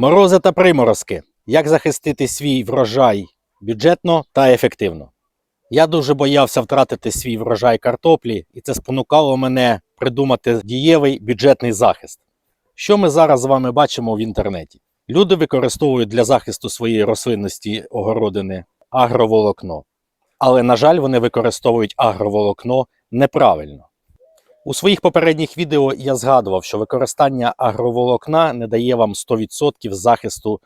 Морози та приморозки. Як захистити свій врожай бюджетно та ефективно? Я дуже боявся втратити свій врожай картоплі, і це спонукало мене придумати дієвий бюджетний захист. Що ми зараз з вами бачимо в інтернеті? Люди використовують для захисту своєї рослинності огородини агроволокно. Але, на жаль, вони використовують агроволокно неправильно. У своїх попередніх відео я згадував, що використання агроволокна не дає вам 100% захисту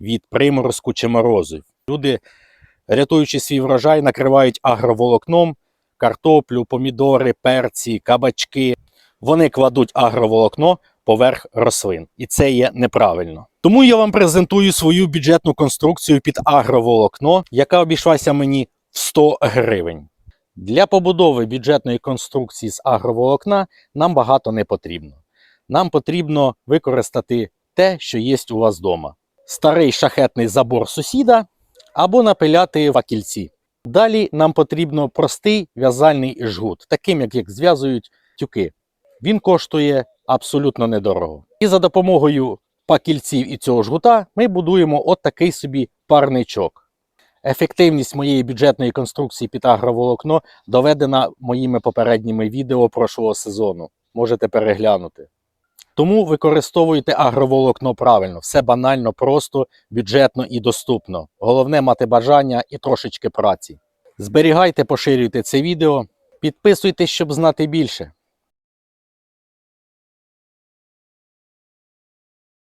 від приморозку чи морозу. Люди, рятуючи свій врожай, накривають агроволокном картоплю, помідори, перці, кабачки. Вони кладуть агроволокно поверх рослин, і це є неправильно. Тому я вам презентую свою бюджетну конструкцію під агроволокно, яка обійшлася мені в 100 гривень. Для побудови бюджетної конструкції з агроволокна нам багато не потрібно. Нам потрібно використати те, що є у вас вдома: старий шахетний забор сусіда або напиляти факільці. Далі нам потрібно простий в'язальний жгут, таким як зв'язують тюки. Він коштує абсолютно недорого. І за допомогою пакільців і цього жгута ми будуємо от такий собі парничок. Ефективність моєї бюджетної конструкції під агроволокно доведена моїми попередніми відео прошлого сезону. Можете переглянути. Тому використовуйте агроволокно правильно, все банально, просто, бюджетно і доступно. Головне мати бажання і трошечки праці. Зберігайте, поширюйте це відео, підписуйтесь, щоб знати більше.